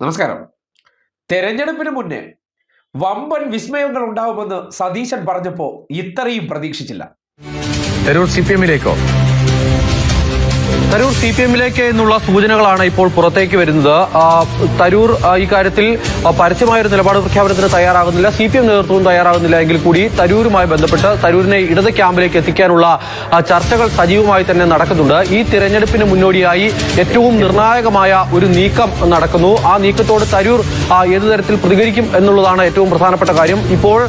നമസ്കാരം. തെരഞ്ഞെടുപ്പിന് മുന്നേ വമ്പൻ വിസ്മയങ്ങൾ ഉണ്ടാവുമെന്ന് സതീശൻ പറഞ്ഞപ്പോൾ ഇത്രയും പ്രതീക്ഷിച്ചില്ല. തരൂർ സി പി എമ്മിലേക്കോ? തരൂർ സി പി എമ്മിലേക്ക് എന്നുള്ള സൂചനകളാണ് ഇപ്പോൾ പുറത്തേക്ക് വരുന്നത്. തരൂർ ഇക്കാര്യത്തിൽ പരസ്യമായ ഒരു നിലപാട് പ്രഖ്യാപനത്തിന് തയ്യാറാകുന്നില്ല. സി പി എം നേതൃത്വവും തയ്യാറാകുന്നില്ല എങ്കിൽ കൂടി തരൂരുമായി ബന്ധപ്പെട്ട് തരൂരിനെ ഇടത് ക്യാമ്പിലേക്ക് എത്തിക്കാനുള്ള ചർച്ചകൾ സജീവമായി തന്നെ നടക്കുന്നുണ്ട്. ഈ തിരഞ്ഞെടുപ്പിന് മുന്നോടിയായി ഏറ്റവും നിർണായകമായ ഒരു നീക്കം നടക്കുന്നു. ആ നീക്കത്തോട് തരൂർ ഏതു തരത്തിൽ പ്രതികരിക്കും എന്നുള്ളതാണ് ഏറ്റവും പ്രധാനപ്പെട്ട കാര്യം. ഇപ്പോൾ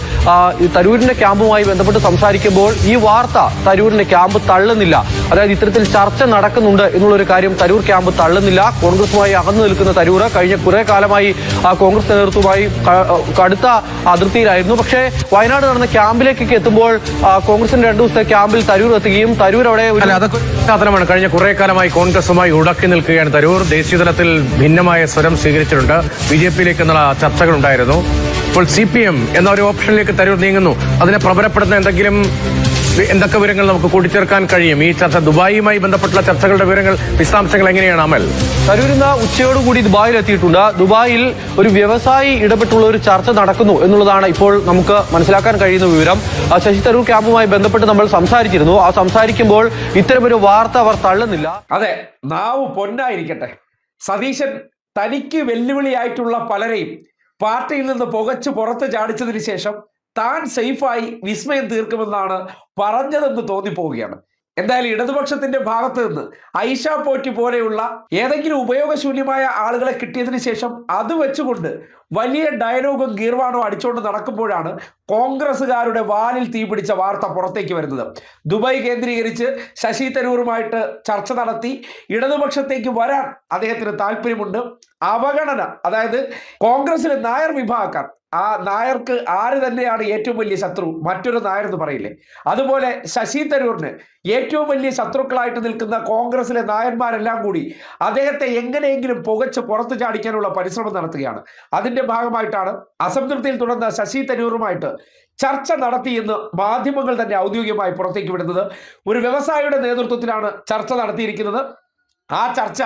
തരൂരിന്റെ ക്യാമ്പുമായി ബന്ധപ്പെട്ട് സംസാരിക്കുമ്പോൾ ഈ വാർത്ത തരൂരിന്റെ ക്യാമ്പ് തള്ളുന്നില്ല. അതായത് ഇത്തരത്തിൽ ചർച്ച നടക്കുന്നുണ്ട് എന്നുള്ളൊരു കാര്യം തരൂർ ക്യാമ്പ് തള്ളുന്നില്ല. കോൺഗ്രസുമായി അകന്നു നിൽക്കുന്ന തരൂർ കഴിഞ്ഞ കുറെ കാലമായി ആ, കോൺഗ്രസ് നേതൃത്വവുമായി ക- കടുത്ത അതിർത്തിയിലായിരുന്നു. പക്ഷേ വയനാട് നടന്ന ക്യാമ്പിലേക്കൊക്കെ എത്തുമ്പോൾ കോൺഗ്രസിന്റെ രണ്ടു ദിവസത്തെ ക്യാമ്പിൽ തരൂർ എത്തുകയും തരൂർ അവിടെ സാധനമാണ്. കഴിഞ്ഞ കുറെ കാലമായി കോൺഗ്രസുമായി ഉടക്കി നിൽക്കുകയാണ് തരൂർ. ദേശീയതലത്തിൽ ഭിന്നമായ സ്വരം സ്വീകരിച്ചിട്ടുണ്ട്. ബി ജെ പിയിലേക്ക് എന്നുള്ള ചർച്ചകൾ ഉണ്ടായിരുന്നു ഇപ്പോൾ സി പി എം എന്ന ഒരു ഓപ്ഷനിലേക്ക് തരൂർ നീങ്ങുന്നു. അതിനെ പ്രബലപ്പെടുന്ന എന്തെങ്കിലും എന്തൊക്കെ വിവരങ്ങൾ നമുക്ക് കൂട്ടിച്ചേർക്കാൻ കഴിയും? ഈ ചർച്ച ദുബായിയുമായി ബന്ധപ്പെട്ടുള്ള ചർച്ചകളുടെ വിവരങ്ങൾ വിശദാംശങ്ങൾ എങ്ങനെയാണ് അമൽ? തരൂർ ഇന്ന് ഉച്ചയോടുകൂടി ദുബായിൽ എത്തിയിട്ടുണ്ട്. ദുബായിൽ ഒരു വ്യവസായി ഇടപെട്ടുള്ള ഒരു ചർച്ച നടക്കുന്നു എന്നുള്ളതാണ് ഇപ്പോൾ നമുക്ക് മനസ്സിലാക്കാൻ കഴിയുന്ന വിവരം. ആ, ശശി തരൂർ ക്യാമ്പുമായി ബന്ധപ്പെട്ട് നമ്മൾ സംസാരിച്ചിരുന്നു. ആ സംസാരിക്കുമ്പോൾ ഇത്തരമൊരു വാർത്ത അവർ തള്ളുന്നില്ല. അതെ നാവ് പൊന്നായിരിക്കട്ടെ. സതീശൻ തനിക്ക് വെല്ലുവിളിയായിട്ടുള്ള പലരെയും പാർട്ടിയിൽ നിന്ന് പുകച്ച് പുറത്ത് ചാടിച്ചതിന് ശേഷം താൻ സേഫായി വിസ്മയം തീർക്കുമെന്നാണ് പറഞ്ഞതെന്ന് തോന്നിപ്പോവുകയാണ്. എന്തായാലും ഇടതുപക്ഷത്തിന്റെ ഭാഗത്ത് നിന്ന് ഐഷ പോറ്റി പോലെയുള്ള ഏതെങ്കിലും ഉപയോഗശൂന്യമായ ആളുകളെ കിട്ടിയതിന് ശേഷം അത് വെച്ചുകൊണ്ട് വലിയ ഡയലോഗും ഗീർവാണോ അടിച്ചുകൊണ്ട് നടക്കുമ്പോഴാണ് കോൺഗ്രസ്സുകാരുടെ വാലിൽ തീപിടിച്ച വാർത്ത പുറത്തേക്ക് വരുന്നത്. ദുബായ് കേന്ദ്രീകരിച്ച് ശശി തരൂറുമായിട്ട് ചർച്ച നടത്തി ഇടതുപക്ഷത്തേക്ക് വരാൻ അദ്ദേഹത്തിന് താല്പര്യമുണ്ട് അവഗണന അതായത് കോൺഗ്രസിലെ നായർ വിഭാഗക്കാർ ആ നായർക്ക് ആര് തന്നെയാണ് ഏറ്റവും വലിയ ശത്രു? മറ്റൊരു നായർ എന്ന് പറയില്ലേ? അതുപോലെ ശശി തരൂറിന് ഏറ്റവും വലിയ ശത്രുക്കളായിട്ട് നിൽക്കുന്ന കോൺഗ്രസിലെ നായന്മാരെല്ലാം കൂടി അദ്ദേഹത്തെ എങ്ങനെയെങ്കിലും പുകച്ച് പുറത്തു ചാടിക്കാനുള്ള പരിശ്രമം നടത്തുകയാണ്. അതിന്റെ ഭാഗമായിട്ടാണ് അസംതൃപ്തിയിൽ തുടർന്ന ശശി തരൂറുമായിട്ട് ചർച്ച നടത്തിയെന്ന് മാധ്യമങ്ങൾ തന്നെ ഔദ്യോഗികമായി പുറത്തേക്ക് വിടുന്നത്. ഒരു വ്യവസായിയുടെ നേതൃത്വത്തിലാണ് ചർച്ച നടത്തിയിരിക്കുന്നത്. ആ ചർച്ച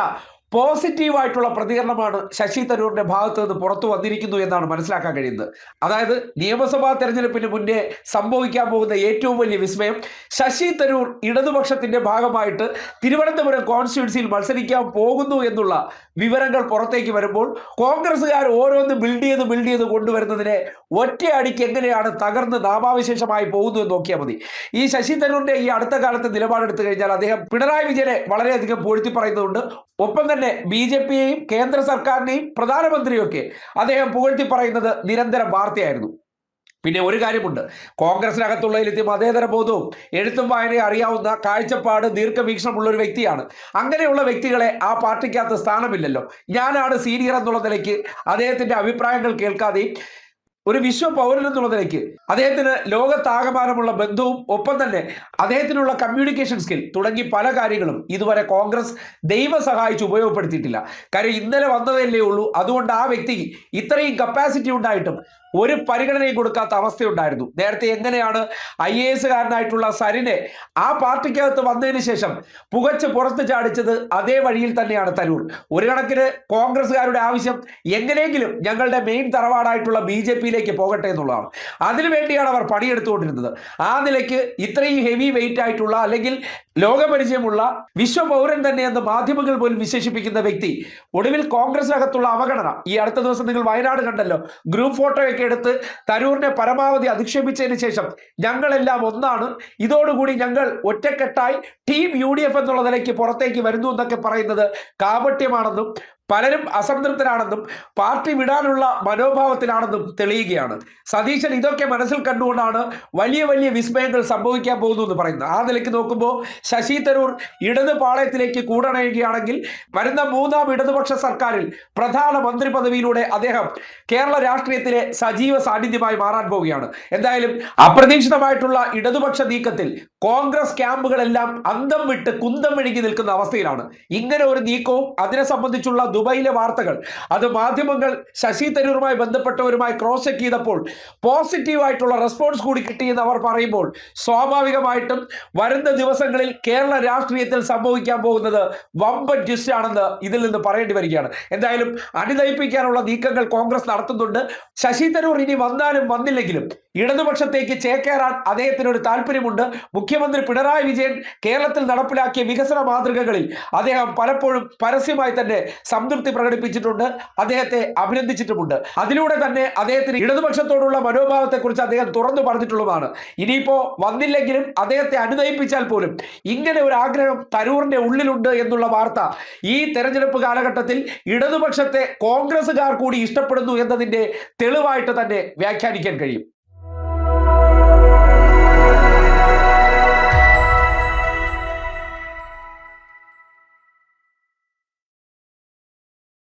പോസിറ്റീവായിട്ടുള്ള പ്രതികരണമാണ് ശശി തരൂരിന്റെ ഭാഗത്ത് നിന്ന് പുറത്തു വന്നിരിക്കുന്നു എന്നാണ് മനസ്സിലാക്കാൻ കഴിയുന്നത്. അതായത് നിയമസഭാ തെരഞ്ഞെടുപ്പിന് മുന്നേ സംഭവിക്കാൻ പോകുന്ന ഏറ്റവും വലിയ വിസ്മയം ശശി തരൂർ ഇടതുപക്ഷത്തിന്റെ ഭാഗമായിട്ട് തിരുവനന്തപുരം കോൺസ്റ്റിറ്റ്യൻസിയിൽ മത്സരിക്കാൻ പോകുന്നു എന്നുള്ള വിവരങ്ങൾ പുറത്തേക്ക് വരുമ്പോൾ കോൺഗ്രസ്സുകാർ ഓരോന്ന് ബിൽഡ് ചെയ്ത് ബിൽഡ് ചെയ്ത് കൊണ്ടുവരുന്നതിനെ ഒറ്റയടിക്ക് എങ്ങനെയാണ് തകർന്ന് നാമാവിശേഷമായി പോകുന്നു എന്ന് നോക്കിയാൽ മതി. ഈ ശശി തരൂരിന്റെ ഈ അടുത്ത കാലത്ത് നിലപാടെടുത്തു കഴിഞ്ഞാൽ അദ്ദേഹം പിണറായി വിജയനെ വളരെയധികം പൂഴ്ത്തി പറയുന്നുണ്ട് ഒപ്പം തന്നെ ബി ജെ പിയെയും കേന്ദ്ര സർക്കാരിനെയും പ്രധാനമന്ത്രിയും ഒക്കെ അദ്ദേഹം പുകഴ്ത്തി പറയുന്നത് നിരന്തരം വാർത്തയായിരുന്നു. പിന്നെ ഒരു കാര്യമുണ്ട്. കോൺഗ്രസിനകത്തുള്ളതിലെത്തി മതേതര ബോധവും എഴുത്തും വായനയും അറിയാവുന്ന കാഴ്ചപ്പാട് ദീർഘവീക്ഷണമുള്ള ഒരു വ്യക്തിയാണ്. അങ്ങനെയുള്ള വ്യക്തികളെ ആ പാർട്ടിക്കകത്ത് സ്ഥാനമില്ലല്ലോ. ഞാനാണ് സീനിയർ എന്നുള്ള നിലയ്ക്ക് അദ്ദേഹത്തിന്റെ അഭിപ്രായങ്ങൾ കേൾക്കാതെയും ഒരു വിശ്വ പൗരൻ എന്നുള്ള നിലയ്ക്ക് അദ്ദേഹത്തിന് ലോകത്താകമാനമുള്ള ബന്ധവും ഒപ്പം തന്നെ അദ്ദേഹത്തിനുള്ള കമ്മ്യൂണിക്കേഷൻ സ്കിൽ തുടങ്ങി പല കാര്യങ്ങളും ഇതുവരെ കോൺഗ്രസ് ദൈവം സഹായിച്ച് ഉപയോഗപ്പെടുത്തിയിട്ടില്ല. കാര്യം ഇന്നലെ വന്നതല്ലേ ഉള്ളൂ. അതുകൊണ്ട് ആ വ്യക്തിക്ക് ഇത്രയും കപ്പാസിറ്റി ഉണ്ടായിട്ടും ഒരു പരിഗണനയും കൊടുക്കാത്ത അവസ്ഥയുണ്ടായിരുന്നു. നേരത്തെ എങ്ങനെയാണ് ഐ എ എസുകാരനായിട്ടുള്ള സരിനെ ആ പാർട്ടിക്കകത്ത് വന്നതിന് ശേഷം പുകച്ച് പുറത്ത് ചാടിച്ചത് അതേ വഴിയിൽ തന്നെയാണ് തരൂർ. ഒരു കണക്കിന് കോൺഗ്രസ്സുകാരുടെ ആവശ്യം എങ്ങനെയെങ്കിലും ഞങ്ങളുടെ മെയിൻ തറവാടായിട്ടുള്ള ബി ജെ പിയിലേക്ക് പോകട്ടെ എന്നുള്ളതാണ്. അതിനുവേണ്ടിയാണ് അവർ പണിയെടുത്തുകൊണ്ടിരുന്നത്. ആ നിലയ്ക്ക് ഇത്രയും ഹെവി വെയിറ്റ് ആയിട്ടുള്ള അല്ലെങ്കിൽ ലോകപരിചയമുള്ള വിശ്വപൗരൻ തന്നെയെന്ന് മാധ്യമങ്ങൾ പോലും വിശേഷിപ്പിക്കുന്ന വ്യക്തി ഒടുവിൽ കോൺഗ്രസിനകത്തുള്ള അവഗണന ഈ അടുത്ത ദിവസം നിങ്ങൾ വയനാട് കണ്ടല്ലോ ഗ്രൂപ്പ് ഫോട്ടോയൊക്കെ എടുത്ത് തരൂരിനെ പരമാവധി അധിക്ഷേപിച്ചതിന് ശേഷം ഞങ്ങളെല്ലാം ഒന്നാണ്. ഇതോടുകൂടി ഞങ്ങൾ ഒറ്റക്കെട്ടായി ടീം യു ഡി എഫ് എന്നുള്ള നിലയ്ക്ക് പുറത്തേക്ക് വരുന്നു എന്നൊക്കെ പറയുന്നത് കാപട്യമാണെന്നും പലരും അസംതൃപ്തരാണെന്നും പാർട്ടി വിടാനുള്ള മനോഭാവത്തിലാണെന്നും തെളിയുകയാണ്. സതീശൻ ഇതൊക്കെ മനസ്സിൽ കണ്ടുകൊണ്ടാണ് വലിയ വലിയ വിസ്മയങ്ങൾ സംഭവിക്കാൻ പോകുന്നു എന്ന് പറയുന്നത്. ആ നിലയ്ക്ക് നോക്കുമ്പോൾ ശശി തരൂർ ഇടത് പാളയത്തിലേക്ക് കൂടണയുകയാണെങ്കിൽ വരുന്ന മൂന്നാം ഇടതുപക്ഷ സർക്കാരിൽ പ്രധാന മന്ത്രി പദവിയിലൂടെ അദ്ദേഹം കേരള രാഷ്ട്രീയത്തിലെ സജീവ സാന്നിധ്യമായി മാറാൻ പോവുകയാണ്. എന്തായാലും അപ്രതീക്ഷിതമായിട്ടുള്ള ഇടതുപക്ഷ നീക്കത്തിൽ കോൺഗ്രസ് ക്യാമ്പുകളെല്ലാം അന്തം വിട്ട് കുന്തം വിഴുങ്ങി നിൽക്കുന്ന അവസ്ഥയിലാണ്. ഇങ്ങനെ ഒരു നീക്കവും അതിനെ സംബന്ധിച്ചുള്ള ദുബൈയിലെ വാർത്തകൾ. അത് മാധ്യമങ്ങൾ ശശി തരൂരുമായി ബന്ധപ്പെട്ടവരുമായി ക്രോസ് ചെക്ക് ചെയ്തപ്പോൾ പോസിറ്റീവായിട്ടുള്ള റെസ്പോൺസ് കൂടി കിട്ടിയെന്ന് അവർ പറയുമ്പോൾ സ്വാഭാവികമായിട്ടും വരുന്ന ദിവസങ്ങളിൽ കേരള രാഷ്ട്രീയത്തിൽ സംഭവിക്കാൻ പോകുന്നത് വമ്പൻ ട്വിസ്റ്റ് ആണെന്ന് ഇതിൽ നിന്ന് പറയേണ്ടി വരികയാണ്. എന്തായാലും അണിനയിപ്പിക്കാനുള്ള നീക്കങ്ങൾ കോൺഗ്രസ് നടത്തുന്നുണ്ട്. ശശി തരൂർ ഇനി വന്നാലും വന്നില്ലെങ്കിലും ഇടതുപക്ഷത്തേക്ക് ചേക്കേറാൻ അദ്ദേഹത്തിന് ഒരു താല്പര്യമുണ്ട്. മുഖ്യമന്ത്രി പിണറായി വിജയൻ കേരളത്തിൽ നടപ്പിലാക്കിയ വികസന മാതൃകകളിൽ അദ്ദേഹം പലപ്പോഴും പരസ്യമായി തന്നെ സംതൃപ്തി പ്രകടിപ്പിച്ചിട്ടുണ്ട്. അദ്ദേഹത്തെ അഭിനന്ദിച്ചിട്ടുമുണ്ട്. അതിലൂടെ തന്നെ അദ്ദേഹത്തിന് ഇടതുപക്ഷത്തോടുള്ള മനോഭാവത്തെക്കുറിച്ച് അദ്ദേഹം തുറന്നു പറഞ്ഞിട്ടുള്ളതാണ്. ഇനിയിപ്പോ വന്നില്ലെങ്കിലും അദ്ദേഹത്തെ അനുനയിപ്പിച്ചാൽ പോലും ഇങ്ങനെ ഒരു ആഗ്രഹം തരൂറിന്റെ ഉള്ളിലുണ്ട് എന്നുള്ള വാർത്ത ഈ തെരഞ്ഞെടുപ്പ് കാലഘട്ടത്തിൽ ഇടതുപക്ഷത്തെ കോൺഗ്രസുകാർ കൂടി ഇഷ്ടപ്പെടുന്നു എന്നതിന്റെ തെളിവായിട്ട് തന്നെ വ്യാഖ്യാനിക്കാൻ കഴിയും.